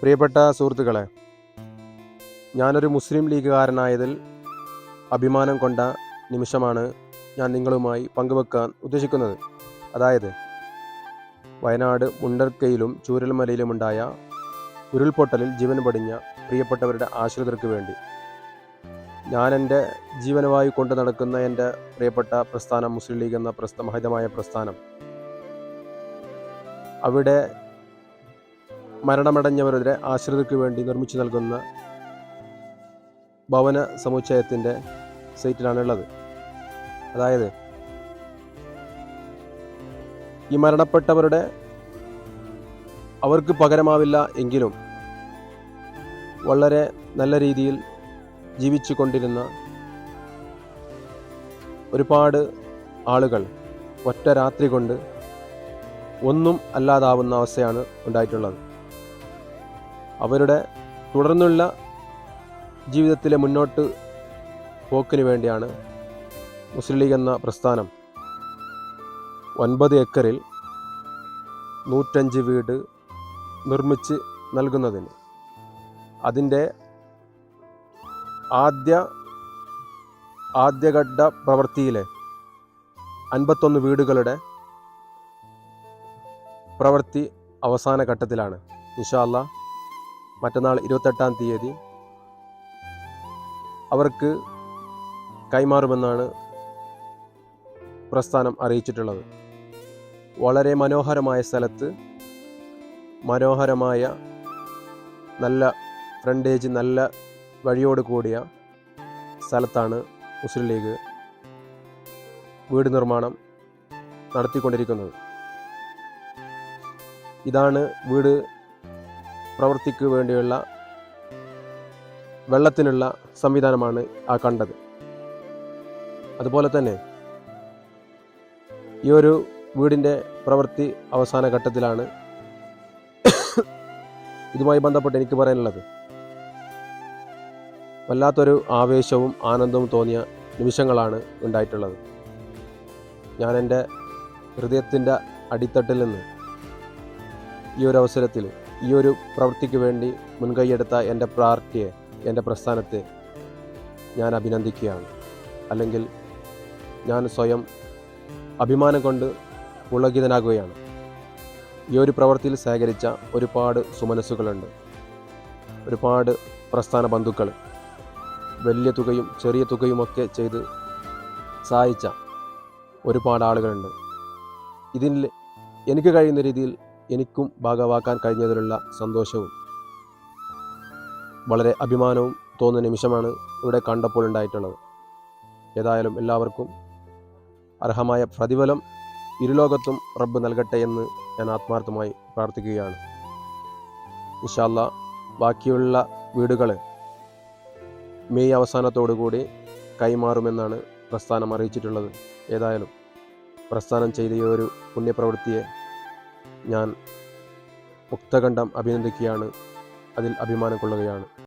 പ്രിയപ്പെട്ട സുഹൃത്തുക്കളെ ഞാനൊരു മുസ്ലിം ലീഗുകാരനായതിൽ അഭിമാനം കൊണ്ട നിമിഷമാണ് ഞാൻ നിങ്ങളുമായി പങ്കുവെക്കാൻ ഉദ്ദേശിക്കുന്നത്. അതായത് വയനാട് മുണ്ടർക്കയിലും ചൂരൽമലയിലുമുണ്ടായ ഉരുൾപൊട്ടലിൽ ജീവൻ പടിഞ്ഞ പ്രിയപ്പെട്ടവരുടെ ആശ്രിതർക്ക് വേണ്ടി ഞാൻ എന്റെ ജീവനവായു കൊണ്ട് നടക്കുന്ന എന്റെ പ്രിയപ്പെട്ട പ്രസ്ഥാനം മുസ്ലിം ലീഗ് എന്ന പ്രസ്ഥ മഹിതമായ പ്രസ്ഥാനം അവിടെ മരണമടഞ്ഞവരുടെ ആശ്രിതർക്ക് വേണ്ടി നിർമ്മിച്ചു നൽകുന്ന ഭവന സമുച്ചയത്തിന്റെ സൈറ്റിലാണുള്ളത്. അതായത് ഈ മരണപ്പെട്ടവരുടെ അവർക്ക് പകരമാവില്ല എങ്കിലും വളരെ നല്ല രീതിയിൽ ജീവിച്ചു കൊണ്ടിരുന്ന ഒരുപാട് ആളുകൾ ഒറ്റ രാത്രി കൊണ്ട് ഒന്നും അല്ലാതാവുന്ന അവസ്ഥയാണ് ഉണ്ടായിട്ടുള്ളത്. അവരുടെ തുടർന്നുള്ള ജീവിതത്തിലെ മുന്നോട്ട് പോക്കിന് വേണ്ടിയാണ് മുസ്ലിം ലീഗ് എന്ന പ്രസ്ഥാനം. ഒൻപത് ഏക്കറിൽ നൂറ്റഞ്ച് വീട് നിർമ്മിച്ച് നൽകുന്നതിന്. അതിന്റെ ആദ്യ ആദ്യഘട്ട പ്രവൃത്തിയിലെ അൻപത്തൊന്ന് വീടുകളുടെ പ്രവൃത്തി അവസാന ഘട്ടത്തിലാണ്. ഇൻഷാല്ല മറ്റന്നാൾ ഇരുപത്തെട്ടാം തീയതി അവർക്ക് കൈമാറുമെന്നാണ് പ്രസ്ഥാനം അറിയിച്ചിട്ടുള്ളത്. വളരെ മനോഹരമായ സ്ഥലത്ത് മനോഹരമായ നല്ല ഫ്രണ്ടേജ് നല്ല വഴിയോട് കൂടിയ സ്ഥലത്താണ് മുസ്ലിം ലീഗ് വീട് നിർമ്മാണം നടത്തിക്കൊണ്ടിരിക്കുന്നത്. ഇതാണ് വീട് പ്രവൃത്തിക്ക് വേണ്ടിയുള്ള വെള്ളത്തിനുള്ള സംവിധാനമാണ് ആ കണ്ടത്. അതുപോലെ തന്നെ ഈ ഒരു വീടിന്റെ പ്രവൃത്തി അവസാന ഘട്ടത്തിലാണ് ഇതുമായി ബന്ധപ്പെട്ട് എനിക്ക് പറയാനുള്ളത്. വല്ലാത്തൊരു ആവേശവും ആനന്ദവും തോന്നിയ നിമിഷങ്ങളാണ് ഉണ്ടായിട്ടുള്ളത്. ഞാൻ എന്റെ ഹൃദയത്തിന്റെ അടിത്തട്ടിൽ നിന്ന് ഈ ഒരു അവസരത്തിൽ ഈ ഒരു പ്രവൃത്തിക്ക് വേണ്ടി മുൻകൈയെടുത്ത എന്റെ പ്രാർത്ഥിയെ എന്റെ പ്രസ്ഥാനത്തെ ഞാൻ അഭിനന്ദിക്കുകയാണ്. അല്ലെങ്കിൽ ഞാൻ സ്വയം അഭിമാനം കൊണ്ട് പുളകിതനാകുകയാണ്. ഈ ഒരു പ്രവൃത്തിയിൽ ശേഖരിച്ച ഒരുപാട് സുമനസ്സുകളുണ്ട്. ഒരുപാട് പ്രസ്ഥാന ബന്ധുക്കൾ. വലിയ തുകയും ചെറിയ തുകയുമൊക്കെ ചെയ്ത് സഹായിച്ച ഒരുപാട് ആളുകളുണ്ട്. ഇതിൽ എനിക്ക് കഴിയുന്ന രീതിയിൽ എനിക്കും ഭാഗമാക്കാൻ കഴിഞ്ഞതിലുള്ള സന്തോഷവും വളരെ അഭിമാനവും തോന്നുന്ന നിമിഷമാണ് ഇവിടെ കണ്ടപ്പോൾ ഉണ്ടായിട്ടുള്ളത്. ഏതായാലും എല്ലാവർക്കും അർഹമായ പ്രതിഫലം ഇരുലോകത്തും റബ്ബ് നൽകട്ടെ എന്ന് ഞാൻ ആത്മാർത്ഥമായി പ്രാർത്ഥിക്കുകയാണ്. ഇൻഷാല്ല ബാക്കിയുള്ള വീടുകൾ മെയ് അവസാനത്തോടുകൂടി കൈമാറുമെന്നാണ് പ്രസ്ഥാനം അറിയിച്ചിട്ടുള്ളത്. ഏതായാലും പ്രസ്ഥാനം ചെയ്ത ഈ ഒരു പുണ്യപ്രവൃത്തിയെ ഞാൻ മുക്തകണ്ഠം അഭിനന്ദിക്കുകയാണ്. അതിൽ അഭിമാനം കൊള്ളുകയാണ്.